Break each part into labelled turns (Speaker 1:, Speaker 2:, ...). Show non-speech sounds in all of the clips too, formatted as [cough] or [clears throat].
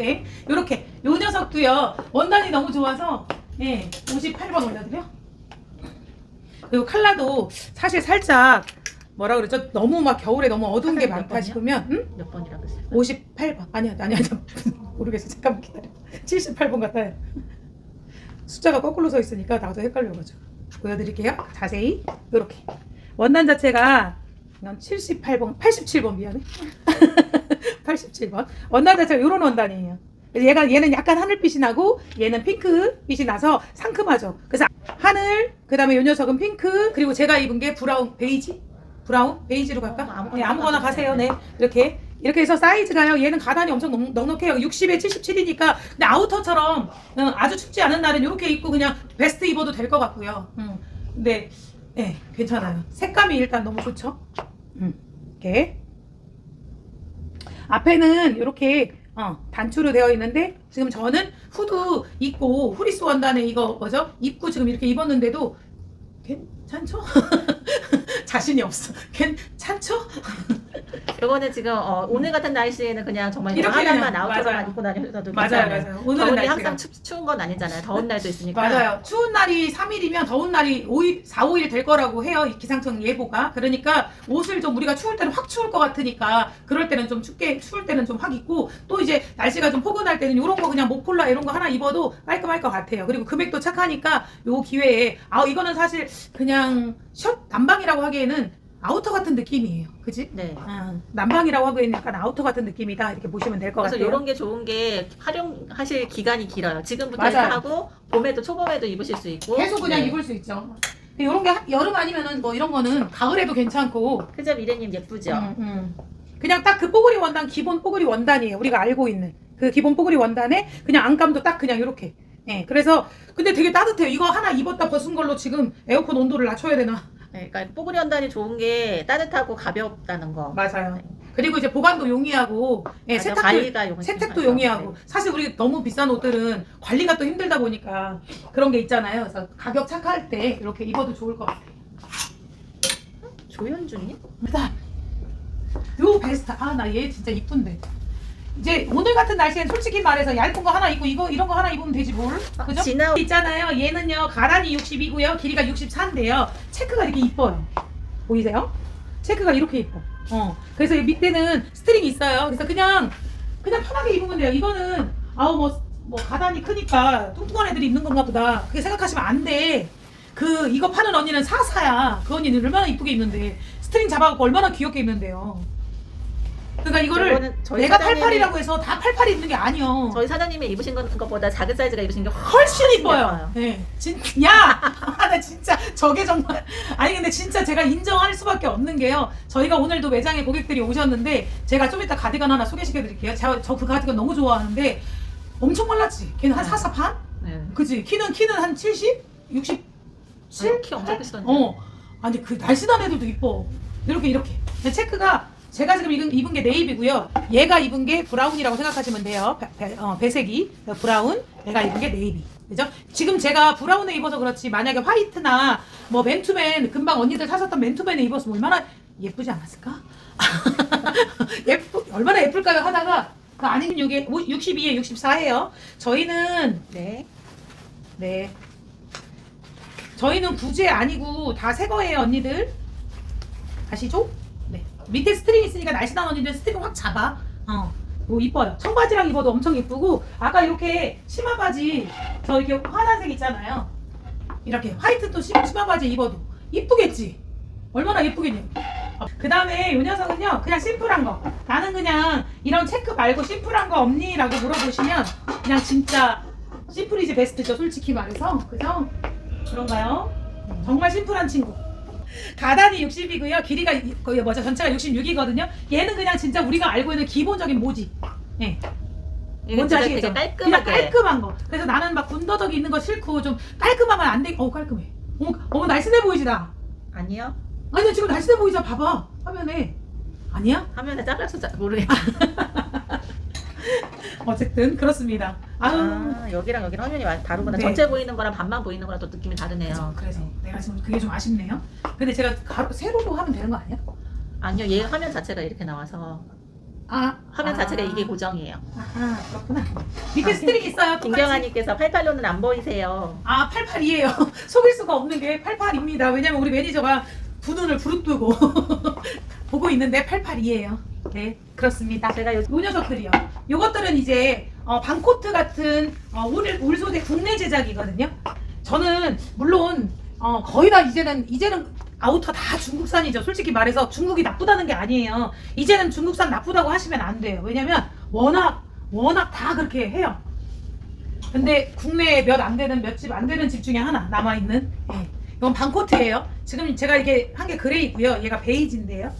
Speaker 1: 네, 요렇게. 요 녀석도요 원단이 너무 좋아서 예 58번 올려드려. 그리고 컬러도 사실 살짝 뭐라 그러죠? 너무 막 겨울에 너무 어두운
Speaker 2: 게몇
Speaker 1: 많다
Speaker 2: 번이요?
Speaker 1: 싶으면 응?
Speaker 2: 몇 번이라고 했어요?
Speaker 1: 58번. 아니야 아니야 아니야 모르겠어. 잠깐만 기다려. 78번 같아요. 숫자가 거꾸로 서 있으니까 나도 헷갈려가지고. 보여드릴게요. 자세히. 요렇게. 원단 자체가 이건 78번 87번 미안해 [laughs] 87번. 원단 자체가 요런 원단이에요. 얘가 얘는 약간 하늘빛이 나고 얘는 핑크빛이 나서 상큼하죠. 그래서 하늘 그 다음에 요 녀석은 핑크 그리고 제가 입은 게 브라운 베이지? 브라운? 베이지로 갈까?
Speaker 2: 어, 아무거나
Speaker 1: 네, 아무거나 가세요. 네. 이렇게 이렇게 해서 사이즈가요. 얘는 가단이 엄청 넉, 넉넉해요. 60에 77이니까 근데 아우터처럼 어, 아주 춥지 않은 날은 이렇게 입고 그냥 베스트 입어도 될 것 같고요. 음. 근데 예 괜찮아요. 색감이 일단 너무 좋죠? 음. 이렇게 앞에는 이렇게 어, 단추로 되어 있는데 지금 저는 후드 입고 후리스 원단에 이거 뭐죠 입고 지금 이렇게 입었는데도 괜찮죠? [laughs] 자신이 없어 괜찮죠? [laughs]
Speaker 2: 요거는 지금 어, 오늘 같은 날씨에는 그냥 정말
Speaker 1: 이렇게
Speaker 2: 하나만
Speaker 1: 그냥,
Speaker 2: 아우터만
Speaker 1: 맞아요.
Speaker 2: 입고 다녀도
Speaker 1: 맞아요
Speaker 2: 괜찮아요.
Speaker 1: 맞아요 오늘은 날씨가
Speaker 2: 항상 추, 추운 건 아니잖아요. 더운 날도 있으니까.
Speaker 1: 맞아요. 추운 날이 3일이면 더운 날이 5일, 4, 5일 될 거라고 해요. 이 기상청 예보가. 그러니까 옷을 좀 우리가 추울 때는 확 추울 것 같으니까 그럴 때는 좀 춥게 추울 때는 좀 확 입고 또 이제 날씨가 좀 포근할 때는 이런 거 그냥 목폴라 이런 거 하나 입어도 깔끔할 것 같아요. 그리고 금액도 착하니까 요 기회에 아 이거는 사실 그냥 셔 난방이라고 하기에는 아우터 같은 느낌이에요. 그지?
Speaker 2: 네.
Speaker 1: 아, 난방이라고 하기에는 약간 아우터 같은 느낌이다 이렇게 보시면 될 것
Speaker 2: 그래서
Speaker 1: 같아요.
Speaker 2: 이런 게 좋은 게 활용하실 기간이 길어요. 지금부터
Speaker 1: 맞아요.
Speaker 2: 해서 하고 봄에도 초봄에도 입으실 수 있고.
Speaker 1: 계속 그냥
Speaker 2: 네.
Speaker 1: 입을 수 있죠. 이런 게 하- 여름 아니면은 뭐 이런 거는 가을에도 괜찮고
Speaker 2: 그죠 미래님 예쁘죠?
Speaker 1: 음, 음. 그냥 딱 그 뽀글이 원단 기본 뽀글이 원단이에요. 우리가 알고 있는 그 기본 뽀글이 원단에 그냥 안감도 딱 그냥 이렇게. 예. 그래서 근데 되게 따뜻해요. 이거 하나 입었다 벗은 걸로 지금 에어컨 온도를 낮춰야 되나?
Speaker 2: 네, 그러니까 뽀글이 원단이 좋은 게 따뜻하고 가볍다는 거.
Speaker 1: 맞아요. 그리고 이제 보관도 용이하고 예,
Speaker 2: 맞아,
Speaker 1: 세탁도
Speaker 2: 관리가 용
Speaker 1: 세탁도 용이하고 사실 우리 너무 비싼 옷들은 관리가 또 힘들다 보니까 그런 게 있잖아요. 그래서 가격 착할 때 이렇게 입어도 좋을 것 같아요.
Speaker 2: 조현주님?
Speaker 1: 그다음 요 베스트 아 나 얘 진짜 이쁜데 이제 오늘 같은 날씨엔 솔직히 말해서 얇은 거 하나 입고 이거 이런 거 하나 입으면 되지 뭘? 그죠?
Speaker 2: 지나
Speaker 1: 있잖아요. 얘는요 가란이 60이고요. 길이가 64인데요. 체크가 이렇게 이뻐요. 보이세요? 체크가 이렇게 이뻐. 어. 그래서 이 밑에는 스트링이 있어요. 그래서 그냥 그냥 편하게 입으면 돼요. 이거는 아우 뭐, 뭐 가단이 크니까 뚱뚱한 애들이 입는 건가 보다. 그렇게 생각하시면 안돼그 이거 파는 언니는 사사야. 그 언니는 얼마나 이쁘게 입는데. 스트링 잡아갖고 얼마나 귀엽게 입는데요 그러니까 이거를
Speaker 2: 저거는 저희
Speaker 1: 내가
Speaker 2: 사장님이-
Speaker 1: 88이라고 해서 다 88이 입는 게 아니요
Speaker 2: 저희 사장님이 입으신 것- 것보다 작은 사이즈가 입으신 게
Speaker 1: 훨씬 이뻐요. 네, 진, 야, 아, [laughs] 나 진짜 저게 정말 아니 근데 진짜 제가 인정할 수밖에 없는 게요. 저희가 오늘도 매장에 고객들이 오셨는데 제가 좀 이따 가디건 하나 소개시켜드릴게요. 제가 저 그 가디건 너무 좋아하는데 엄청 말랐지. 걔는 한
Speaker 2: 네.
Speaker 1: 44 반?
Speaker 2: 네.
Speaker 1: 그지? 키는 키는 한 70, 67.
Speaker 2: 아유, 키 엄청 크시던데.
Speaker 1: 어, 아니 그 날씬한 애들도 이뻐. 이렇게 이렇게. 근데 체크가 제가 지금 입은, 입은 게 네이비고요. 얘가 입은 게 브라운이라고 생각하시면 돼요. 배, 배, 어, 배색이 브라운. 얘가 입은 게 네이비. 그죠? 지금 제가 브라운에 입어서 그렇지 만약에 화이트나 뭐 맨투맨 금방 언니들 사셨던 맨투맨에 입었으면 얼마나 예쁘지 않았을까? [laughs] 예쁘 얼마나 예쁠까요 하다가 그 아닌 6에 62에 64예요. 저희는
Speaker 2: 네.
Speaker 1: 네. 저희는 구제 아니고 다 새 거예요, 언니들. 아시죠? 네. 밑에 스트링 있으니까 날씬한 언니들 스트링 확 잡아. 어. 뭐 이뻐요. 청바지랑 입어도 엄청 이쁘고 아까 이렇게 치마 바지 저 이렇게 환한색 있잖아요. 이렇게 화이트 또 치- 치마 바지 입어도 이쁘겠지. 얼마나 예쁘겠냐. 그 다음에 요 녀석은요 그냥 심플한 거 나는 그냥 이런 체크 말고 심플한 거 없니? 라고 물어보시면 그냥 진짜 심플이지 베스트죠 솔직히 말해서 그죠? 그런가요? 정말 심플한 친구 가단이 60이고요 길이가 이- 거의 뭐죠 전체가 66이거든요 얘는 그냥 진짜 우리가 알고 있는 기본적인 모지 예. 뭔지 아시겠죠? 그냥
Speaker 2: 깔끔하게.
Speaker 1: 깔끔한 거 그래서 나는 막 군더더기 있는 거 싫고 좀 깔끔하면 안 돼 어 깔끔해 어머, 어머 날씬해 보이지 나
Speaker 2: 아니요.
Speaker 1: 아니 지금 날씬해 보이자 봐봐 화면에 아니야?
Speaker 2: 화면에 잘라서 잘 모르겠. [laughs]
Speaker 1: 어쨌든 그렇습니다. 아유.
Speaker 2: 아 여기랑 여기랑 화면이 많이 다르구나.
Speaker 1: 네.
Speaker 2: 전체 보이는 거랑 반만 보이는 거랑 또 느낌이 다르네요.
Speaker 1: 그래서, 그래서 내가 지금 그게 좀 아쉽네요. 근데 제가 가로, 세로로 하면 되는 거 아니야?
Speaker 2: 아니요, 얘 화면 자체가 이렇게 나와서
Speaker 1: 아
Speaker 2: 화면
Speaker 1: 아.
Speaker 2: 자체가 이게 고정이에요.
Speaker 1: 아하 그렇구나. 밑에 스트링 있어요. 똑같이.
Speaker 2: 김경아님께서 88로는 안 보이세요.
Speaker 1: 아 88이에요. [laughs] 속일 수가 없는 게 88입니다. 왜냐면 우리 매니저가 두 눈을 부릅뜨고 [laughs] 보고 있는데 88이에요. 네 그렇습니다.
Speaker 2: 제가 요
Speaker 1: 요 녀석들이요. 요것들은 이제 어, 방코트 같은 어, 울, 울 소재 국내 제작이거든요. 저는 물론 어, 거의 다 이제는 이제는 아우터 다 중국산이죠. 솔직히 말해서 중국이 나쁘다는 게 아니에요. 이제는 중국산 나쁘다고 하시면 안 돼요. 왜냐면 워낙 워낙 다 그렇게 해요. 근데 국내에 몇 안 되는 몇 집 안 되는 집 중에 하나 남아 있는. 예. 이건 방코트예요. 지금 제가 이게 한 게 그레이고요. 얘가 베이지인데요.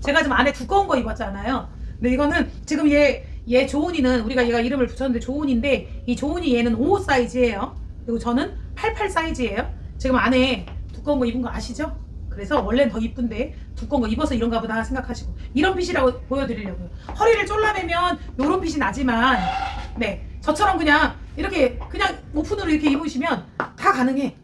Speaker 1: 제가 지금 안에 두꺼운 거 입었잖아요. 근데 이거는 지금 얘, 얘 조은이는 우리가 얘가 이름을 붙였는데 조은인데 이 조은이 얘는 55 사이즈예요. 그리고 저는 88 사이즈예요. 지금 안에 두꺼운 거 입은 거 아시죠? 그래서 원래는 더 이쁜데 두꺼운 거 입어서 이런가 보다 생각하시고 이런 핏이라고 보여드리려고요. 허리를 졸라매면 요런 핏이 나지만 네 저처럼 그냥 이렇게 그냥 오픈으로 이렇게 입으시면 다 가능해.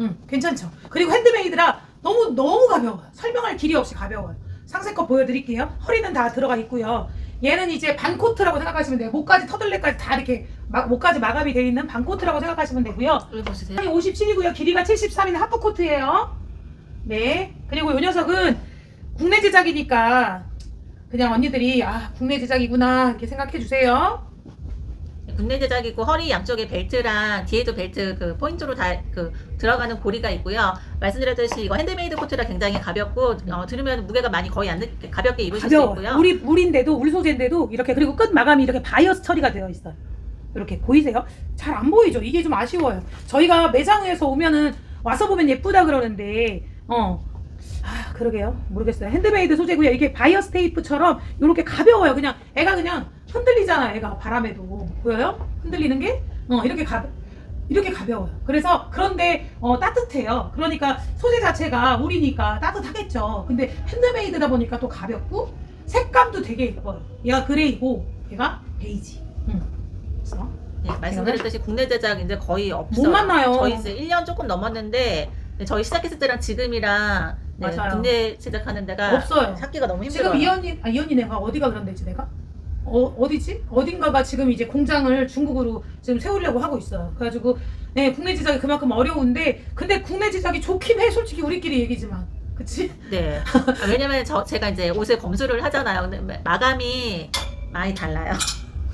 Speaker 1: 응, 괜찮죠. 그리고 핸드메이드라 너무 너무 가벼워요. 설명할 길이 없이 가벼워요. 상세껏 보여드릴게요. 허리는 다 들어가 있고요. 얘는 이제 반코트라고 생각하시면 돼요. 목까지 터들레까지 다 이렇게 막- 목까지 마감이 되어 있는 반코트라고 생각하시면 되고요.
Speaker 2: 여기 보세요.
Speaker 1: 사이 57이고요. 길이가 73인 하프 코트예요. 네. 그리고 이 녀석은 국내 제작이니까 그냥 언니들이 아 국내 제작이구나 이렇게 생각해 주세요.
Speaker 2: 국내 제작이고 허리 양쪽에 벨트랑 뒤에도 벨트 그 포인트로 다 그 들어가는 고리가 있고요. 말씀드렸듯이 이거 핸드메이드 코트라 굉장히 가볍고 어, 들으면 무게가 많이 거의 안 느, 가볍게 입으실 수
Speaker 1: 가벼워.
Speaker 2: 있고요.
Speaker 1: 우리 울인데도 울 소재인데도 이렇게 그리고 끝 마감이 이렇게 바이어스 처리가 되어 있어요. 이렇게 보이세요? 잘 안 보이죠? 이게 좀 아쉬워요. 저희가 매장에서 오면은 와서 보면 예쁘다 그러는데 어. 아, 그러게요. 모르겠어요. 핸드메이드 소재고요. 이게 바이어스 테이프처럼 이렇게 가벼워요. 그냥 애가 그냥 흔들리잖아. 애가 바람에도 보여요? 흔들리는 게 어, 이렇게 가 이렇게 가벼워요. 그래서 그런데 어, 따뜻해요. 그러니까 소재 자체가 울이니까 따뜻하겠죠. 근데 핸드메이드다 보니까 또 가볍고 색감도 되게 예뻐요. 얘가 그레이고 얘가 베이지. 응. 그래서
Speaker 2: 네, 말씀드렸듯이 국내 제작 이제 거의 없어요.
Speaker 1: 못 만나요.
Speaker 2: 저희 이제 1년 조금 넘었는데 네, 저희 시작했을 때랑 지금이랑 네,
Speaker 1: 맞아요.
Speaker 2: 국내 제작하는 데가
Speaker 1: 없어요.
Speaker 2: 찾기가 너무 힘들어요.
Speaker 1: 지금 이 언니, 아, 이 언니 내가 어디가 그런 데지 내가? 어, 어디지? 어딘가가 지금 이제 공장을 중국으로 지금 세우려고 하고 있어요. 그래가지고, 네, 국내 제작이 그만큼 어려운데, 근데 국내 제작이 좋긴 해, 솔직히 우리끼리 얘기지만. 그치?
Speaker 2: 네. 아, 왜냐면 저 제가 이제 옷을 검수를 하잖아요. 근데 마감이 많이 달라요.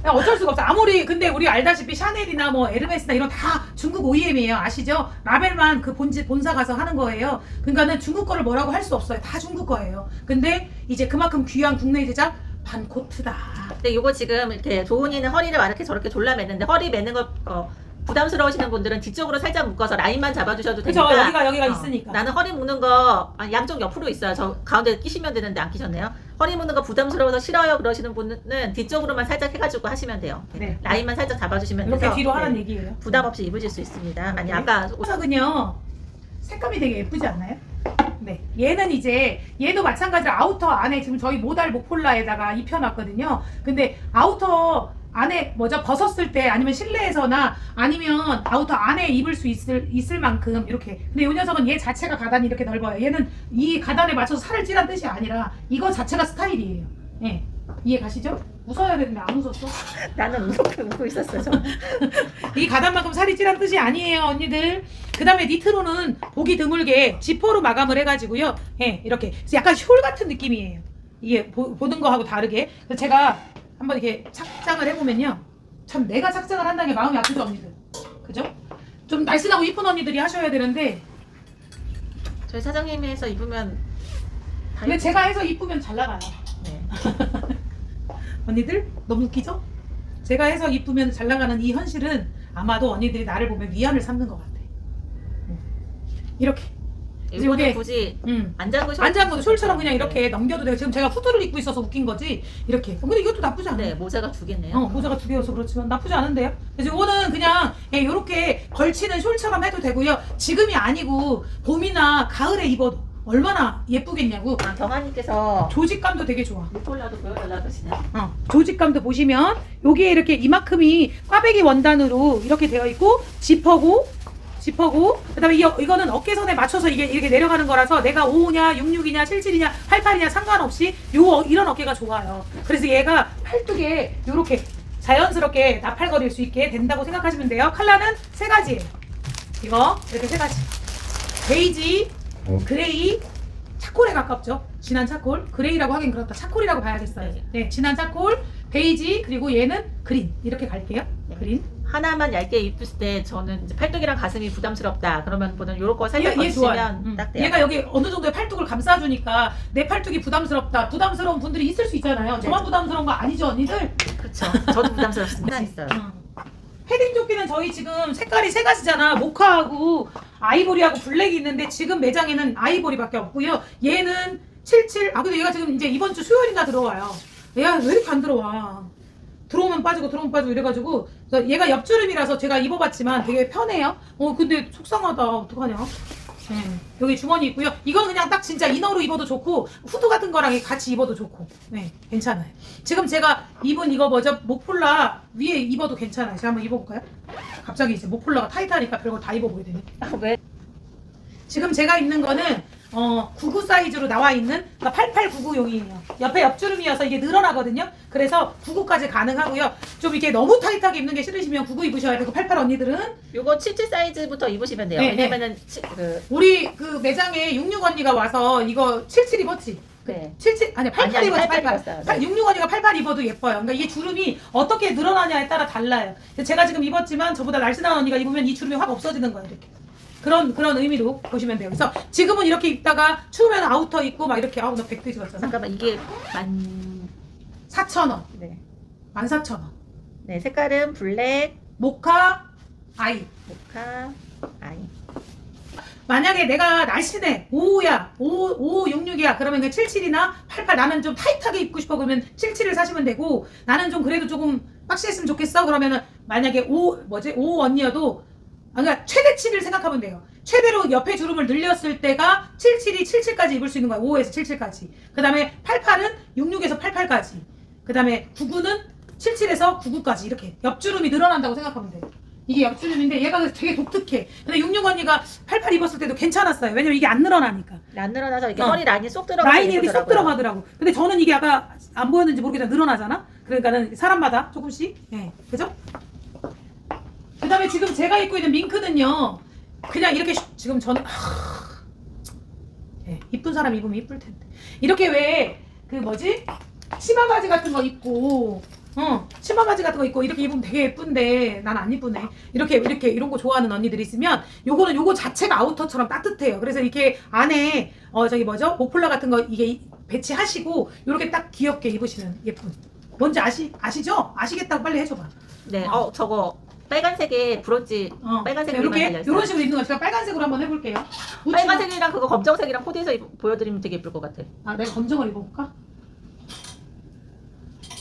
Speaker 1: 그냥 어쩔 수가 없어. 아무리, 근데 우리 알다시피 샤넬이나 뭐 에르메스나 이런 다 중국 OEM이에요. 아시죠? 라벨만 그 본지, 본사 가서 하는 거예요. 그러니까는 중국 거를 뭐라고 할 수 없어요. 다 중국 거예요. 근데 이제 그만큼 귀한 국내 제작 반코트다.
Speaker 2: 근데 이거 지금 이렇게 조은이는 허리를 막 이렇게 저렇게 졸라매는데 허리 매는 거 어, 부담스러우시는 분들은 뒤쪽으로 살짝 묶어서 라인만 잡아주셔도
Speaker 1: 그쵸?
Speaker 2: 되니까.
Speaker 1: 여기가, 여기가
Speaker 2: 어,
Speaker 1: 있으니까.
Speaker 2: 나는 허리 묶는 거 아, 양쪽 옆으로 있어요. 저 가운데 끼시면 되는데 안 끼셨네요. 허리 묶는 거 부담스러워서 싫어요 그러시는 분은 뒤쪽으로만 살짝 해가지고 하시면 돼요.
Speaker 1: 네.
Speaker 2: 라인만 살짝 잡아주시면
Speaker 1: 이렇게
Speaker 2: 돼서,
Speaker 1: 뒤로
Speaker 2: 네,
Speaker 1: 하라는 얘기예요.
Speaker 2: 부담 없이 입으실 수 있습니다. 아니
Speaker 1: 네.
Speaker 2: 아까 옷-
Speaker 1: 녀석은요 색감이 되게 예쁘지 않나요? 네 얘는 이제 얘도 마찬가지로 아우터 안에 지금 저희 모달 목폴라에다가 입혀놨거든요 근데 아우터 안에 뭐죠 벗었을 때 아니면 실내에서나 아니면 아우터 안에 입을 수 있을 있을 만큼 이렇게 근데 이 녀석은 얘 자체가 가단이 이렇게 넓어요 얘는 이 가단에 맞춰서 살을 찌란 뜻이 아니라 이거 자체가 스타일이에요 예 이해 가시죠? 웃어야 되는데 안 웃었어? [laughs]
Speaker 2: 나는 웃고 웃고 있었어요. 저. [laughs]
Speaker 1: 이 가단만큼 살이 찌란 뜻이 아니에요, 언니들. 그 다음에 니트로는 보기 드물게 지퍼로 마감을 해가지고요. 예, 이렇게. 그래서 약간 숄 같은 느낌이에요. 이게 보, 보는 거하고 다르게. 그래서 제가 한번 이렇게 착장을 해보면요. 참 내가 착장을 한다는 게 마음이 아프죠, 언니들. 그죠? 좀 날씬하고 이쁜 언니들이 하셔야 되는데
Speaker 2: 저희 사장님에서 입으면 다
Speaker 1: 근데
Speaker 2: 입-
Speaker 1: 제가 해서 이쁘면 잘 나가요.
Speaker 2: 네. [laughs]
Speaker 1: 언니들 너무 웃기죠? 제가 해서 이쁘면 잘 나가는 이 현실은 아마도 언니들이 나를 보면 위안을 삼는 것 같아. 음. 이렇게.
Speaker 2: 이거는 굳이
Speaker 1: 음.
Speaker 2: 안 잠그셔도
Speaker 1: 안 잠궈도 숄처럼 그냥
Speaker 2: 네.
Speaker 1: 이렇게 넘겨도 돼요. 지금 제가 후드를 입고 있어서 웃긴 거지. 이렇게. 어, 근데 이것도 나쁘지 않아요.
Speaker 2: 네 모자가 두 개네요.
Speaker 1: 어, 모자가 두 개여서 그렇지만 나쁘지 않은데요. 그래서 이거는 그냥 예, 이렇게 걸치는 숄처럼 해도 되고요. 지금이 아니고 봄이나 가을에 입어도 얼마나 예쁘겠냐고.
Speaker 2: 아, 경아님께서
Speaker 1: 조직감도 되게 좋아.
Speaker 2: 목폴라도 보여달라 그러시네요.
Speaker 1: 어, 조직감도 보시면 여기에 이렇게 이만큼이 꽈배기 원단으로 이렇게 되어 있고 지퍼고 지퍼고 그다음에 이, 이거는 어깨선에 맞춰서 이게 이렇게 내려가는 거라서 내가 55냐 66이냐 77이냐 88이냐 상관없이 요 어- 이런 어깨가 좋아요. 그래서 얘가 팔뚝에 요렇게 자연스럽게 나팔거릴 수 있게 된다고 생각하시면 돼요. 컬러는 세 가지예요. 이거 이렇게 세 가지. 베이지, 그레이, 차콜에 가깝죠. 진한 차콜. 그레이라고 하긴 그렇다. 차콜이라고 봐야겠어요.
Speaker 2: 네.
Speaker 1: 네, 진한 차콜, 베이지, 그리고 얘는 그린. 이렇게 갈게요.
Speaker 2: 네.
Speaker 1: 그린.
Speaker 2: 하나만 얇게 입으실 때 저는 이제 팔뚝이랑 가슴이 부담스럽다. 그러면 보통 요런 거 살짝
Speaker 1: 얘, 얘 좋아요.
Speaker 2: 거치면
Speaker 1: 음.
Speaker 2: 딱 돼요.
Speaker 1: 얘가 여기 어느 정도의 팔뚝을 감싸주니까 내 팔뚝이 부담스럽다. 부담스러운 분들이 있을 수 있잖아요.
Speaker 2: 네.
Speaker 1: 저만 부담스러운 거 아니죠, 언니들?
Speaker 2: 그렇죠. 저도 부담스럽습니다. 있어요.
Speaker 1: 음. 패딩 조끼는 저희 지금 색깔이 세 가지잖아. 모카하고 아이보리하고 블랙이 있는데 지금 매장에는 아이보리밖에 없고요. 얘는 77. 아 근데 얘가 지금 이제 이번 주 수요일이나 들어와요. 얘가 왜 이렇게 안 들어와? 들어오면 빠지고 들어오면 빠지고 이래가지고 얘가 옆주름이라서 제가 입어봤지만 되게 편해요. 어 근데 속상하다. 어떡하냐? 네. 여기 주머니 있고요. 이건 그냥 딱 진짜 이너로 입어도 좋고 후드 같은 거랑 같이 입어도 좋고. 네, 괜찮아요. 지금 제가 입은 이거 뭐죠? 목폴라 위에 입어도 괜찮아요. 제가 한번 입어볼까요? 갑자기 이제 목폴라가 타이트하니까 별거 다 입어보게 되네.
Speaker 2: 아, 왜?
Speaker 1: 지금 제가 입는 거는 어, 99 사이즈로 나와 있는 그러니까 8899 용이에요. 옆에 옆주름이어서 이게 늘어나거든요. 그래서 99까지 가능하고요. 좀 이렇게 너무 타이트하게 입는 게 싫으시면 99 입으셔야 되고 88 언니들은
Speaker 2: 요거 77 사이즈부터 입으시면 돼요.
Speaker 1: 네,
Speaker 2: 왜냐면은 치- 그
Speaker 1: 우리 그 매장에 66 언니가 와서 이거 77 입었지.
Speaker 2: 네.
Speaker 1: 77 아니 88
Speaker 2: 아니, 아니,
Speaker 1: 입었지
Speaker 2: 88
Speaker 1: 88.
Speaker 2: 입었어요. 네.
Speaker 1: 8, 66 언니가 88 입어도 예뻐요. 그러니까 이게 주름이 어떻게 늘어나냐에 따라 달라요. 근데 제가 지금 입었지만 저보다 날씬한 언니가 입으면 이 주름이 확 없어지는 거예요. 이렇게. 그런 그런 의미로 보시면 돼요. 그래서 지금은 이렇게 입다가 추우면 아우터 입고 막 이렇게 아우 나 백도 입었잖아.
Speaker 2: 잠깐만 이게 만
Speaker 1: 4,000원.
Speaker 2: 네.
Speaker 1: 14,000원.
Speaker 2: 네, 색깔은 블랙,
Speaker 1: 모카 아이.
Speaker 2: 모카, 아이.
Speaker 1: 만약에 내가 날씬해 55야 55, 66이야 그러면 그 77이나 88 나는 좀 타이트하게 입고 싶어 그러면 77을 사시면 되고 나는 좀 그래도 조금 빡시했으면 좋겠어 그러면은 만약에 5 뭐지 5 언니여도 아, 그러니까 최대치를 생각하면 돼요 최대로 옆에 주름을 늘렸을 때가 77이 77까지 입을 수 있는 거야 5에서 77까지 그 다음에 88은 66에서 88까지 그 다음에 99는 77에서 99까지 이렇게 옆주름이 늘어난다고 생각하면 돼요 이게 옆주름인데 얘가 되게 독특해 근데 66 언니가 88 입었을 때도 괜찮았어요 왜냐면 이게 안 늘어나니까
Speaker 2: 안 늘어나서 이렇게
Speaker 1: 어.
Speaker 2: 허리 라인이 쏙 들어가.
Speaker 1: 라인이 이렇게 쏙 들어가더라고. 근데 저는 이게 아까 안 보였는지 모르겠지만 늘어나잖아. 그러니까는 사람마다 조금씩. 예. 그죠? 그 다음에 지금 제가 입고 있는 밍크는요. 그냥 이렇게 슉- 지금 저는 하... 예, 이쁜 사람 입으면 이쁠 텐데. 이렇게 왜 그 뭐지? 치마 바지 같은 거 입고 어, 치마 바지 같은 거 입고 이렇게 입으면 되게 예쁜데 난 안 이쁘네. 이렇게 이렇게 이런 거 좋아하는 언니들이 있으면 요거는 요거 자체가 아우터처럼 따뜻해요. 그래서 이렇게 안에 어 저기 뭐죠? 모플라 같은 거 이게 이- 배치하시고 요렇게 딱 귀엽게 입으시면 예쁜. 뭔지 아시 아시죠? 아시겠다고 빨리 해줘봐.
Speaker 2: 네, 어 저거 빨간색에 브로치
Speaker 1: 어,
Speaker 2: 빨간색으로
Speaker 1: 이렇게
Speaker 2: 달려 있어요.
Speaker 1: 이런 식으로 입는 거 제가 빨간색으로 한번 해볼게요. 우측-
Speaker 2: 빨간색이랑 그거 검정색이랑 코디해서 입- 보여드리면 되게 예쁠 것 같아.
Speaker 1: 아 내가 검정을 입어볼까?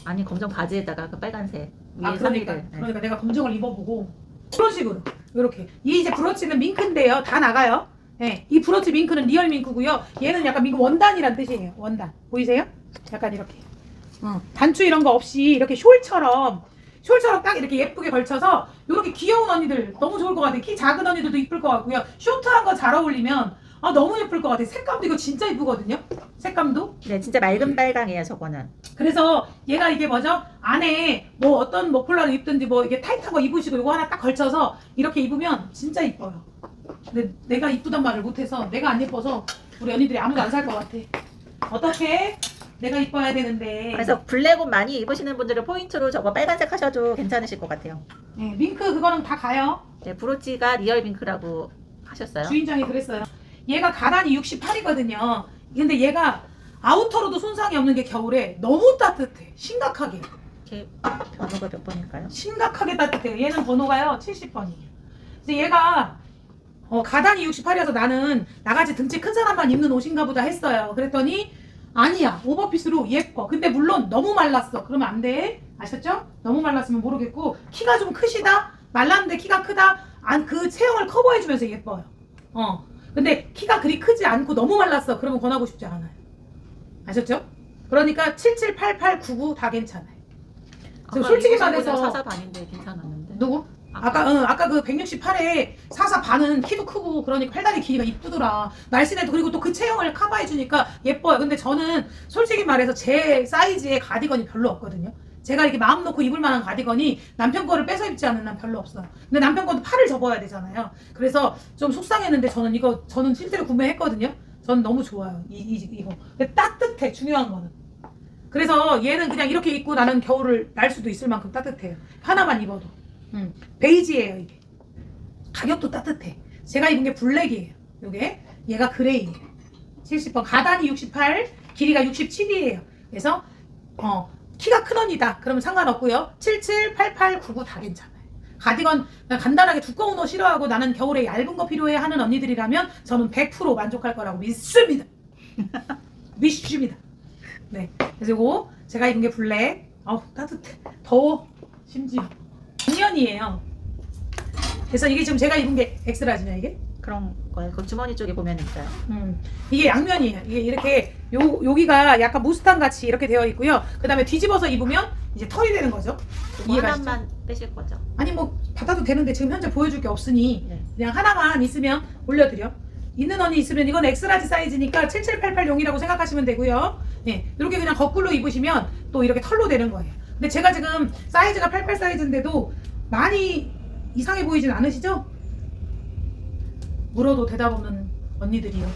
Speaker 2: 아니 검정 바지에다가 그 빨간색 위에
Speaker 1: 아 그러니까
Speaker 2: 상의를. 네.
Speaker 1: 그러니까 내가 검정을 입어보고 그런 식으로 이렇게 이 이제 브러치는 밍크인데요 다 나가요 예, 이 브러치 밍크는 리얼 밍크고요 얘는 약간 밍크 원단이란 뜻이에요 원단 보이세요? 약간 이렇게 어, 단추 이런 거 없이 이렇게 숄처럼 숄처럼 딱 이렇게 예쁘게 걸쳐서 이렇게 귀여운 언니들 너무 좋을 것 같아요 키 작은 언니들도 이쁠 것 같고요 쇼트한 거 잘 어울리면 아 너무 예쁠 것 같아요 색감도 이거 진짜 이쁘거든요 색감도
Speaker 2: 네, 진짜 맑은 빨강이에요 저거는.
Speaker 1: 그래서 얘가 이게 뭐죠? 안에 뭐 어떤 뭐 폴라를 입든지 뭐 이게 타이트한 거 입으시고 이거 하나 딱 걸쳐서 이렇게 입으면 진짜 이뻐요. 근데 내가 이쁘단 말을 못해서 내가 안 예뻐서 우리 언니들이 아무도 안 살 것 같아. 어떻게? 내가 이뻐야 되는데.
Speaker 2: 그래서 블랙 옷 많이 입으시는 분들은 포인트로 저거 빨간색 하셔도 괜찮으실 것 같아요.
Speaker 1: 네, 밍크 그거는 다 가요.
Speaker 2: 네, 브로치가 리얼 핑크라고 하셨어요.
Speaker 1: 주인장이 그랬어요. 얘가 가단이 68이거든요. 근데 얘가 아우터로도 손상이 없는 게 겨울에 너무 따뜻해. 심각하게.
Speaker 2: 이렇게 번호가 몇 번일까요?
Speaker 1: 심각하게 따뜻해요. 얘는 번호가요 70번이에요. 그래서 얘가 어, 가단이 68이어서 나는 나같이 등치 큰 사람만 입는 옷인가 보다 했어요. 그랬더니 아니야 오버핏으로 예뻐. 근데 물론 너무 말랐어. 그러면 안 돼. 아셨죠? 너무 말랐으면 모르겠고 키가 좀 크시다. 말랐는데 키가 크다. 안 그 체형을 커버해주면서 예뻐요. 어. 근데 키가 그리 크지 않고 너무 말랐어. 그러면 권하고 싶지 않아요. 아셨죠? 그러니까 77, 88, 99 다 괜찮아요. 지금 솔직히 말해서-
Speaker 2: 사사 반인데 괜찮았는데.
Speaker 1: 누구? 아까 응, 아까 그 168에 44 반은 키도 크고 그러니까 팔다리 길이가 이쁘더라. 날씬해도 그리고 또 그 체형을 커버해 주니까 예뻐요. 근데 저는 솔직히 말해서 제 사이즈의 가디건이 별로 없거든요. 제가 이렇게 마음 놓고 입을 만한 가디건이 남편 거를 뺏어 입지 않는 난 별로 없어요. 근데 남편 거도 팔을 접어야 되잖아요. 그래서 좀 속상했는데 저는 이거 저는 실제로 구매했거든요. 저는 너무 좋아요. 이, 이 이거. 근데 따뜻해 중요한 거는. 그래서 얘는 그냥 이렇게 입고 나는 겨울을 날 수도 있을 만큼 따뜻해요. 하나만 입어도. 음, 베이지예요 이게. 가격도 따뜻해. 제가 입은 게 블랙이에요. 요게 얘가 그레이예요. 70번 가단이 68, 길이가 67이에요. 그래서 어 키가 큰 언니다. 그러면 상관없고요. 77, 88, 99 다 괜찮아요. 가디건 간단하게 두꺼운 옷 싫어하고 나는 겨울에 얇은 거 필요해 하는 언니들이라면 저는 100% 만족할 거라고 믿습니다. [laughs] 믿습니다. 네. 이거 제가 입은 게 블랙. 어우 따뜻해. 더워. 심지어. 작년이에요. 그래서 이게 지금 제가 입은 게 엑스라지냐 이게?
Speaker 2: 그런 거예요. 그 주머니 쪽에 보면 있어요.
Speaker 1: 음, 이게 양면이에요. 이게 이렇게 요 여기가 약간 무스탕 같이 이렇게 되어 있고요. 그다음에 뒤집어서 입으면 이제 털이 되는 거죠. 이해가시죠?
Speaker 2: 하나만 빼실 거죠?
Speaker 1: 아니 뭐 받아도 되는데 지금 현재 보여줄 게 없으니
Speaker 2: 네.
Speaker 1: 그냥 하나만 있으면 올려드려. 있는 언니 있으면 이건 엑스라지 사이즈니까 7788용이라고 생각하시면 되고요. 네, 이렇게 그냥 거꾸로 입으시면 또 이렇게 털로 되는 거예요. 근데 제가 지금 사이즈가 88 사이즈인데도 많이 이상해 보이진 않으시죠? 물어도 대답 없는 언니들이요.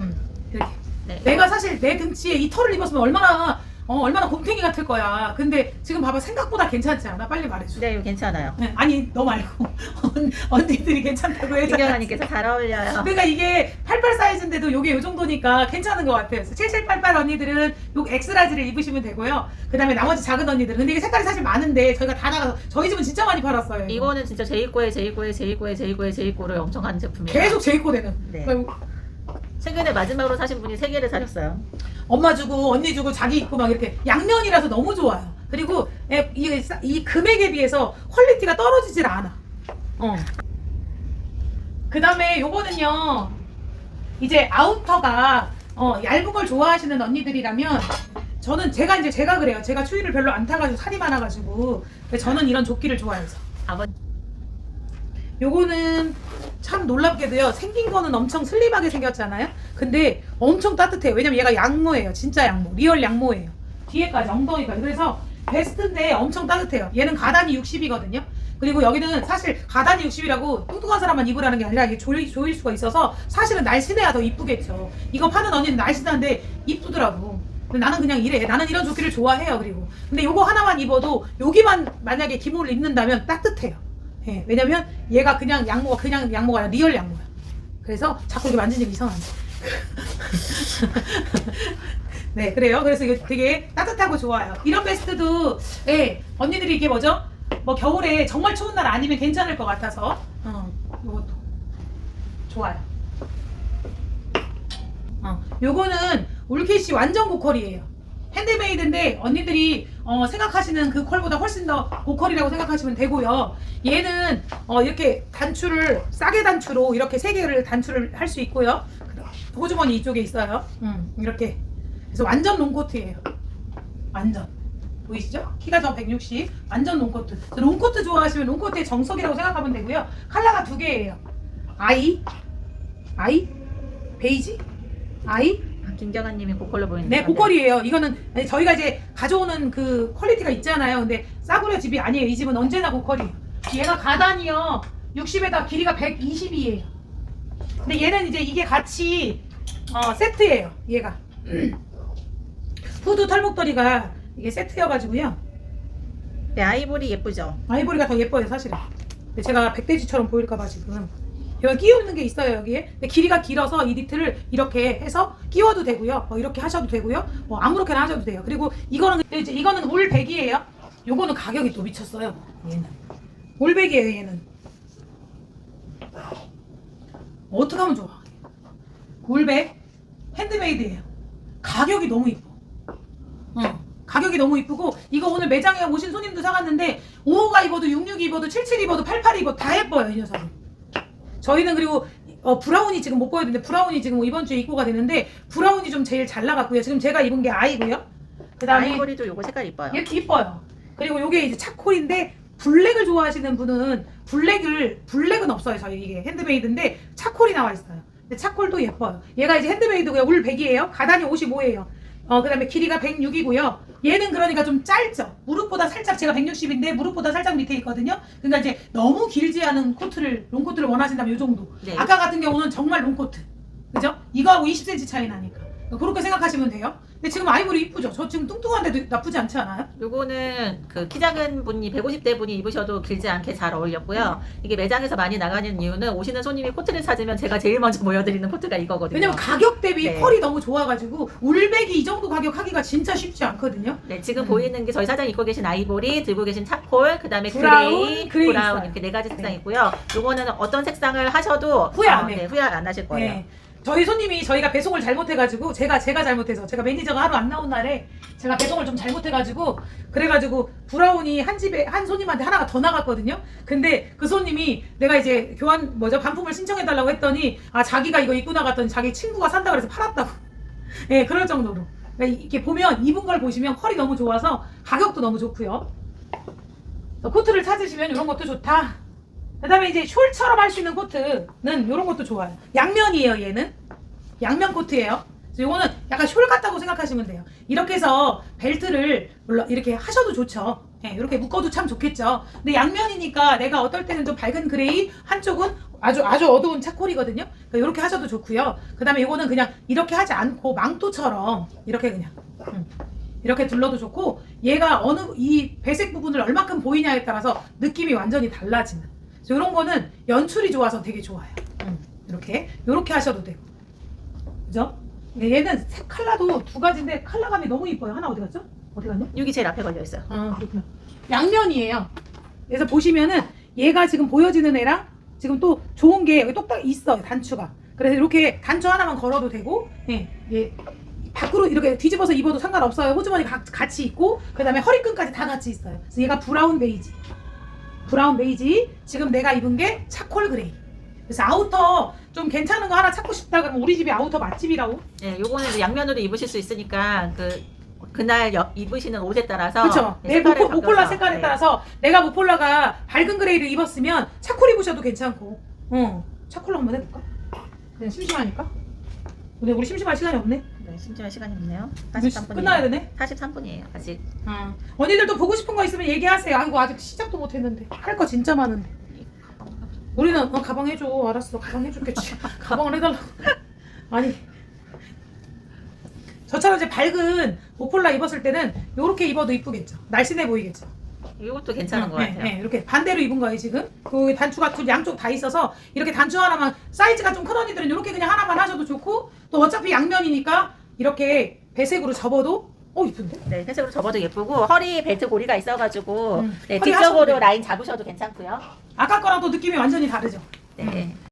Speaker 1: 음, 이렇게.
Speaker 2: 네.
Speaker 1: 내가 사실 내 등치에 이 털을 입었으면 얼마나 어, 얼마나 곰탱이 같을 거야. 근데 지금 봐봐 생각보다 괜찮지 않아? 빨리 말해줘.
Speaker 2: 네, 이거 괜찮아요.
Speaker 1: 네, 아니 너 말고 [laughs] 언- 언니들이 괜찮다고 해서
Speaker 2: 이경아님께서 잘 어울려요.
Speaker 1: 그러니까 이게 88 사이즈인데도 요게 요 정도니까 괜찮은 것 같아요. 그래서 7788 언니들은 요 엑스라지를 입으시면 되고요. 그 다음에 나머지 작은 언니들은 근데 이게 색깔이 사실 많은데 저희가 다 나가서 저희 집은 진짜 많이 팔았어요. 이거.
Speaker 2: 이거는 진짜 제이코에 제이코에 제이코에 제이코에 제이코를 엄청 하는 제품이에요.
Speaker 1: 계속 제 입고 되는.
Speaker 2: 네.
Speaker 1: 그러니까
Speaker 2: 최근에 마지막으로 사신 분이 세 개를 사셨어요.
Speaker 1: 엄마 주고 언니 주고 자기 입고 막 이렇게 양면이라서 너무 좋아요. 그리고 에, 이, 싸- 이 금액에 비해서 퀄리티가 떨어지질 않아. 어. 그 다음에 요거는요. 이제 아우터가 어, 얇은 걸 좋아하시는 언니들이라면 저는 제가 이제 제가 그래요. 제가 추위를 별로 안 타가지고 살이 많아가지고 저는 이런 조끼를 좋아해서.
Speaker 2: 아버지
Speaker 1: 요거는 참 놀랍게도요. 생긴 거는 엄청 슬림하게 생겼잖아요. 근데 엄청 따뜻해요. 왜냐면 얘가 양모예요. 진짜 양모. 리얼 양모예요. 뒤에까지 엉덩이까지. 그래서 베스트인데 엄청 따뜻해요. 얘는 가단이 60이거든요. 그리고 여기는 사실 가단이 60이라고 뚱뚱한 사람만 입으라는 게 아니라 이게 조일, 조일 수가 있어서 사실은 날씬해야 더 이쁘겠죠. 이거 파는 언니는 날씬한데 이쁘더라고. 나는 그냥 이래. 나는 이런 조끼를 좋아해요. 그리고. 근데 요거 하나만 입어도 여기만 만약에 기모를 입는다면 따뜻해요. 예, 왜냐면 얘가 그냥 양모가 그냥 양모가 아니라 리얼 양모야. 그래서 자꾸 이렇게 만지니까 이상하네. [laughs] 네, 그래요. 그래서 이게 되게 따뜻하고 좋아요. 이런 베스트도 예, 언니들이 이게 뭐죠? 뭐 겨울에 정말 추운 날 아니면 괜찮을 것 같아서 어, 요것도 좋아요. 어, 요거는 울키시 완전 고퀄이에요. 핸드메이드인데 언니들이 어, 생각하시는 그 퀄보다 훨씬 더 고퀄이라고 생각하시면 되고요. 얘는 어, 이렇게 단추를 싸게 단추로 이렇게 세 개를 단추를 할 수 있고요. 호주머니 이쪽에 있어요. 음, 이렇게. 그래서 완전 롱코트예요. 완전. 보이시죠? 키가 저 160. 완전 롱코트. 롱코트 좋아하시면 롱코트의 정석이라고 생각하면 되고요. 컬러가 두 개예요. 아이, 아이, 베이지, 아이,
Speaker 2: 김경아님이 고컬로 보이는데.
Speaker 1: 네, 고퀄이에요. 이거는 아니, 저희가 이제 가져오는 그 퀄리티가 있잖아요. 근데 싸구려 집이 아니에요. 이 집은 언제나 고퀄이에요. 얘가 가단이요. 60에다 길이가 120이에요. 근데 얘는 이제 이게 같이 어, 세트예요. 얘가. [clears throat] 후드 털목걸이가 이게 세트여가지고요.
Speaker 2: 네, 아이보리 예쁘죠?
Speaker 1: 아이보리가 더 예뻐요, 사실은. 근데 제가 백돼지처럼 보일까봐 지금. 여기 끼우는 게 있어요, 여기에. 근데 길이가 길어서 이 니트를 이렇게 해서 끼워도 되고요. 뭐 이렇게 하셔도 되고요. 뭐 아무렇게나 하셔도 돼요. 그리고 이거는, 이제 이거는 울백이에요. 요거는 가격이 또 미쳤어요, 얘는. 울백이에요, 얘는. 어떻게 하면 좋아? 울백, 핸드메이드예요. 가격이 너무 이뻐. 어. 가격이 너무 이쁘고 이거 오늘 매장에 오신 손님도 사갔는데 55가 입어도 66 입어도 77 입어도 88 입어도 다 예뻐요 이 녀석은 저희는 그리고 어, 브라운이 지금 못 보여드는데 브라운이 지금 이번 주에 입고가 되는데 브라운이 좀 제일 잘 나갔고요 지금 제가 입은 게 아이고요 그 다음에
Speaker 2: 아이보리도 요거 색깔 이뻐요.
Speaker 1: 이렇게 이뻐요 그리고 요게 이제 차콜인데 블랙을 좋아하시는 분은 블랙을 블랙은 없어요. 저희 이게 핸드메이드인데 차콜이 나와 있어요. 근데 차콜도 예뻐요. 얘가 이제 핸드메이드고요. 울 100이에요. 가단이 55예요. 어 그 다음에 길이가 106이고요. 얘는 그러니까 좀 짧죠. 무릎보다 살짝 제가 160인데 무릎보다 살짝 밑에 있거든요. 그러니까 이제 너무 길지 않은 코트를 롱코트를 원하신다면 이 정도.
Speaker 2: 네.
Speaker 1: 아까 같은 경우는 정말 롱코트. 그죠? 이거하고 20cm 차이 나니까. 그렇게 생각하시면 돼요. 근데 지금 아이보리 이쁘죠? 저 지금 뚱뚱한데도 나쁘지 않지 않아요?
Speaker 2: 요거는 그 키 작은 분이 150대 분이 입으셔도 길지 않게 잘 어울렸고요. 이게 매장에서 많이 나가는 이유는 오시는 손님이 코트를 찾으면 제가 제일 먼저 [laughs] 보여드리는 코트가 이거거든요.
Speaker 1: 왜냐면 가격 대비
Speaker 2: 네.
Speaker 1: 퀄이 너무 좋아가지고 울백이 이 정도 가격 하기가 진짜 쉽지 않거든요.
Speaker 2: 네, 지금
Speaker 1: 음.
Speaker 2: 보이는 게 저희 사장 입고 계신 아이보리, 들고 계신 차콜, 그 다음에 그레이,
Speaker 1: 그레이
Speaker 2: 브라운
Speaker 1: 있어요.
Speaker 2: 이렇게 네 가지 색상
Speaker 1: 네.
Speaker 2: 있고요. 요거는 어떤 색상을 하셔도
Speaker 1: 후회 안
Speaker 2: 어. 네, 후회 안 하실 거예요.
Speaker 1: 네. 저희 손님이 저희가 배송을 잘못해가지고 제가 제가 잘못해서 제가 매니저가 하루 안 나온 날에 제가 배송을 좀 잘못해가지고 그래가지고 브라운이 한 집에 한 손님한테 하나가 더 나갔거든요. 근데 그 손님이 내가 이제 교환 뭐죠 반품을 신청해달라고 했더니 아 자기가 이거 입고 나갔더니 자기 친구가 산다 그래서 팔았다고. [laughs] 예, 그럴 정도로. 그러니까 이렇게 보면 입은 걸 보시면 컬이 너무 좋아서 가격도 너무 좋고요. 또 코트를 찾으시면 이런 것도 좋다. 그 다음에 이제 숄처럼 할 수 있는 코트는 이런 것도 좋아요. 양면이에요, 얘는. 양면 코트예요. 요거는 약간 숄 같다고 생각하시면 돼요. 이렇게 해서 벨트를 물론 이렇게 하셔도 좋죠. 예, 이렇게 묶어도 참 좋겠죠. 근데 양면이니까 내가 어떨 때는 좀 밝은 그레이, 한쪽은 아주 아주 어두운 차콜이거든요. 그러니까 이렇게 하셔도 좋고요. 그다음에 이거는 그냥 이렇게 하지 않고 망토처럼 이렇게 그냥 음, 이렇게 둘러도 좋고 얘가 어느 이 배색 부분을 얼마큼 보이냐에 따라서 느낌이 완전히 달라지는. 이런 거는 연출이 좋아서 되게 좋아요. 음, 이렇게 이렇게 하셔도 되고, 그죠? 얘는 색 컬러도 두 가지인데 컬러감이 너무 이뻐요. 하나 어디 갔죠? 어디 갔냐?
Speaker 2: 여기 제일 앞에 걸려 있어요.
Speaker 1: 아 그렇구나. 양면이에요. 그래서 보시면은 얘가 지금 보여지는 애랑 지금 또 좋은 게 여기 똑딱 있어요 단추가. 그래서 이렇게 단추 하나만 걸어도 되고, 예, 예. 밖으로 이렇게 뒤집어서 입어도 상관없어요. 호주머니 가- 같이 있고, 그 다음에 허리끈까지 다 같이 있어요. 그래서 얘가 브라운 베이지. 브라운 베이지. 지금 내가 입은 게 차콜 그레이. 그래서 아우터 좀 괜찮은 거 하나 찾고 싶다 그러면 우리 집이 아우터 맛집이라고.
Speaker 2: 네, 요거는 이제 양면으로 입으실 수 있으니까 그 그날 여- 입으시는 옷에 따라서
Speaker 1: 그렇죠.
Speaker 2: 네,
Speaker 1: 내
Speaker 2: 색깔을
Speaker 1: 모폴, 모폴라
Speaker 2: 바꿔서,
Speaker 1: 색깔에
Speaker 2: 네.
Speaker 1: 따라서 내가 모폴라가 밝은 그레이를 입었으면 차콜 입으셔도 괜찮고. 어. 차콜로 한번 해볼까? 그냥 심심하니까. 근데 우리 심심할 시간이 없네.
Speaker 2: 네, 심지어 시간이 없네요.
Speaker 1: 이제
Speaker 2: 43분이에요.
Speaker 1: 끝나야 되네.
Speaker 2: 43분이에요. 아직
Speaker 1: 어. 언니들도 보고 싶은 거 있으면 얘기하세요. 아이고 아직 시작도 못 했는데 할 거 진짜 많은데. 우리는 어, 가방 해줘. 알았어. 가방 해줄겠지. [laughs] 가방을 해달라고. 아니. 저처럼 이제 밝은 모폴라 입었을 때는 이렇게 입어도 이쁘겠죠. 날씬해 보이겠죠.
Speaker 2: 이것도 괜찮은 것
Speaker 1: 네,
Speaker 2: 같아요.
Speaker 1: 네, 이렇게 반대로 입은 거예요 지금. 그 단추가 둘 양쪽 다 있어서 이렇게 단추 하나만 사이즈가 좀 큰 언니들은 이렇게 그냥 하나만 하셔도 좋고 또 어차피 양면이니까 이렇게 배색으로 접어도 어 이쁜데?
Speaker 2: 네, 회색으로 접어도 예쁘고 허리 벨트 고리가 있어가지고
Speaker 1: 음,
Speaker 2: 네,
Speaker 1: 허리 하셔도
Speaker 2: 뒤쪽으로
Speaker 1: 돼요.
Speaker 2: 라인 잡으셔도 괜찮고요.
Speaker 1: 아까 거랑 또 느낌이 완전히 다르죠.
Speaker 2: 네.